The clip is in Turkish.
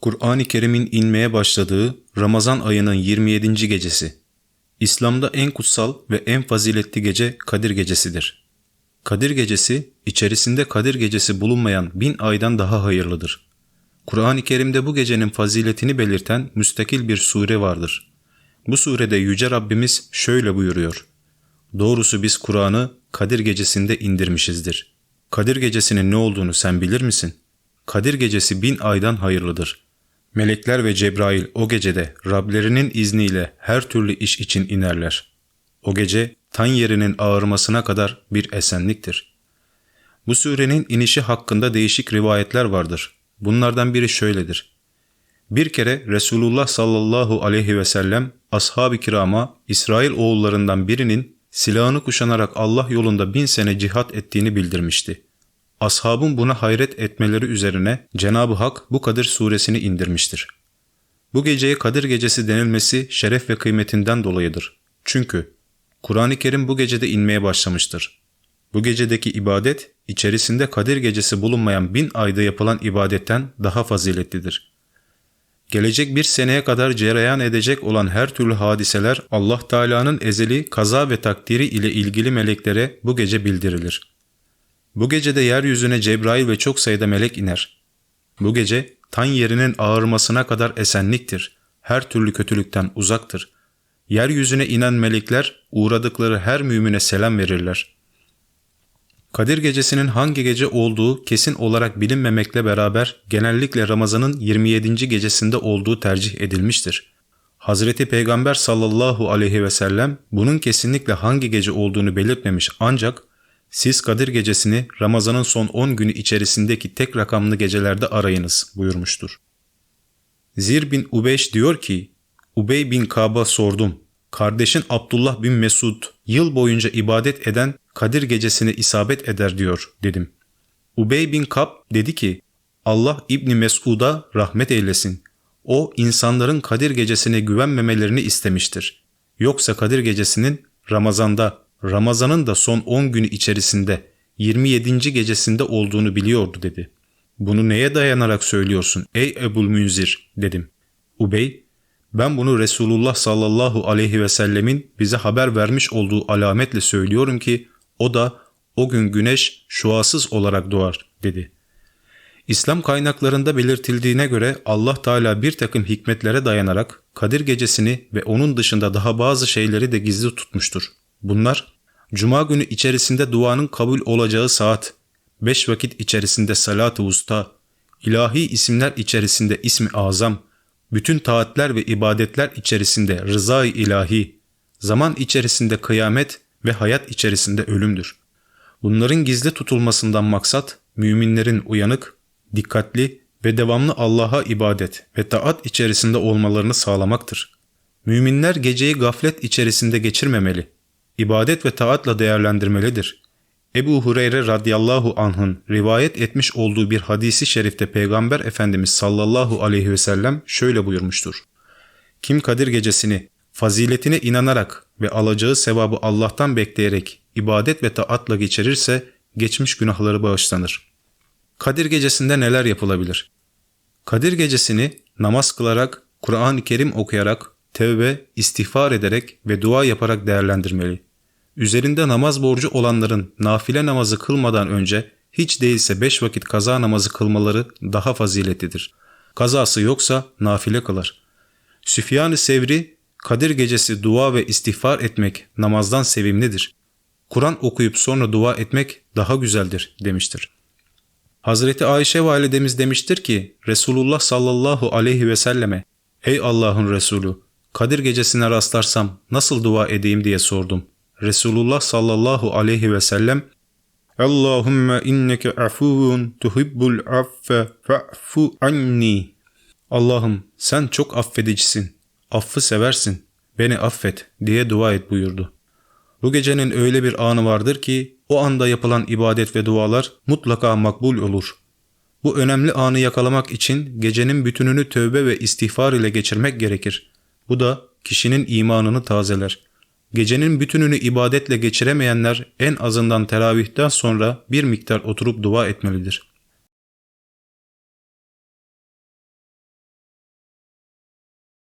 Kur'an-ı Kerim'in inmeye başladığı Ramazan ayının 27. gecesi. İslam'da en kutsal ve en faziletli gece Kadir Gecesidir. Kadir Gecesi, içerisinde Kadir Gecesi bulunmayan bin aydan daha hayırlıdır. Kur'an-ı Kerim'de bu gecenin faziletini belirten müstakil bir sure vardır. Bu surede Yüce Rabbimiz şöyle buyuruyor. Doğrusu biz Kur'an'ı Kadir Gecesi'nde indirmişizdir. Kadir Gecesi'nin ne olduğunu sen bilir misin? Kadir Gecesi bin aydan hayırlıdır. Melekler ve Cebrail o gecede Rablerinin izniyle her türlü iş için inerler. O gece tan yerinin ağırmasına kadar bir esenliktir. Bu surenin inişi hakkında değişik rivayetler vardır. Bunlardan biri şöyledir. Bir kere Resulullah sallallahu aleyhi ve sellem ashab-ı kirama İsrail oğullarından birinin silahını kuşanarak Allah yolunda bin sene cihat ettiğini bildirmişti. Ashabın buna hayret etmeleri üzerine Cenab-ı Hak bu Kadir suresini indirmiştir. Bu geceye Kadir gecesi denilmesi şeref ve kıymetinden dolayıdır. Çünkü Kur'an-ı Kerim bu gecede inmeye başlamıştır. Bu gecedeki ibadet, içerisinde Kadir gecesi bulunmayan bin ayda yapılan ibadetten daha faziletlidir. Gelecek bir seneye kadar cereyan edecek olan her türlü hadiseler Allah Teala'nın ezeli kaza ve takdiri ile ilgili meleklere bu gece bildirilir. Bu gecede yeryüzüne Cebrail ve çok sayıda melek iner. Bu gece tan yerinin ağırmasına kadar esenliktir. Her türlü kötülükten uzaktır. Yeryüzüne inen melekler uğradıkları her mümine selam verirler. Kadir gecesinin hangi gece olduğu kesin olarak bilinmemekle beraber genellikle Ramazan'ın 27. gecesinde olduğu tercih edilmiştir. Hazreti Peygamber sallallahu aleyhi ve sellem bunun kesinlikle hangi gece olduğunu belirtmemiş ancak siz Kadir gecesini Ramazan'ın son 10 günü içerisindeki tek rakamlı gecelerde arayınız buyurmuştur. Zir bin Ubeyş diyor ki, Ubey bin Kab'a sordum. Kardeşin Abdullah bin Mesud yıl boyunca ibadet eden Kadir gecesine isabet eder diyor dedim. Ubey bin Kab dedi ki, Allah İbni Mesud'a rahmet eylesin. O insanların Kadir gecesine güvenmemelerini istemiştir. Yoksa Kadir gecesinin Ramazan'da Ramazan'ın da son 10 günü içerisinde 27. gecesinde olduğunu biliyordu dedi. Bunu neye dayanarak söylüyorsun ey Ebul Münzir dedim. Ubey, ben bunu Resulullah sallallahu aleyhi ve sellemin bize haber vermiş olduğu alametle söylüyorum ki o da o gün güneş şuasız olarak doğar dedi. İslam kaynaklarında belirtildiğine göre Allah Teala bir takım hikmetlere dayanarak Kadir gecesini ve onun dışında daha bazı şeyleri de gizli tutmuştur. Bunlar Cuma günü içerisinde duanın kabul olacağı saat, beş vakit içerisinde salat-ı usta, ilahi isimler içerisinde ismi azam, bütün taatler ve ibadetler içerisinde rızayı ilahi, zaman içerisinde kıyamet ve hayat içerisinde ölümdür. Bunların gizli tutulmasından maksat, müminlerin uyanık, dikkatli ve devamlı Allah'a ibadet ve taat içerisinde olmalarını sağlamaktır. Müminler geceyi gaflet içerisinde geçirmemeli, ibadet ve taatla değerlendirmelidir. Ebu Hureyre radıyallahu anh'ın rivayet etmiş olduğu bir hadisi şerifte Peygamber Efendimiz sallallahu aleyhi ve sellem şöyle buyurmuştur. Kim Kadir gecesini faziletine inanarak ve alacağı sevabı Allah'tan bekleyerek ibadet ve taatla geçirirse geçmiş günahları bağışlanır. Kadir gecesinde neler yapılabilir? Kadir gecesini namaz kılarak, Kur'an-ı Kerim okuyarak, tevbe, istiğfar ederek ve dua yaparak değerlendirmeli üzerinde namaz borcu olanların nafile namazı kılmadan önce hiç değilse beş vakit kaza namazı kılmaları daha faziletlidir. Kazası yoksa nafile kılar. Süfyan-ı Sevri, Kadir gecesi dua ve istiğfar etmek namazdan sevimlidir. Kur'an okuyup sonra dua etmek daha güzeldir demiştir. Hazreti Ayşe validemiz demiştir ki Resulullah sallallahu aleyhi ve selleme Ey Allah'ın Resulü Kadir gecesine rastlarsam nasıl dua edeyim diye sordum. Resulullah sallallahu aleyhi ve sellem Allahümme inneke afuvun tuhibbul affe fa'fu anni. Allah'ım sen çok affedicisin, affı seversin, beni affet diye dua et buyurdu. Bu gecenin öyle bir anı vardır ki o anda yapılan ibadet ve dualar mutlaka makbul olur. Bu önemli anı yakalamak için gecenin bütününü tövbe ve istiğfar ile geçirmek gerekir. Bu da kişinin imanını tazeler. Gecenin bütününü ibadetle geçiremeyenler en azından teravihten sonra bir miktar oturup dua etmelidir.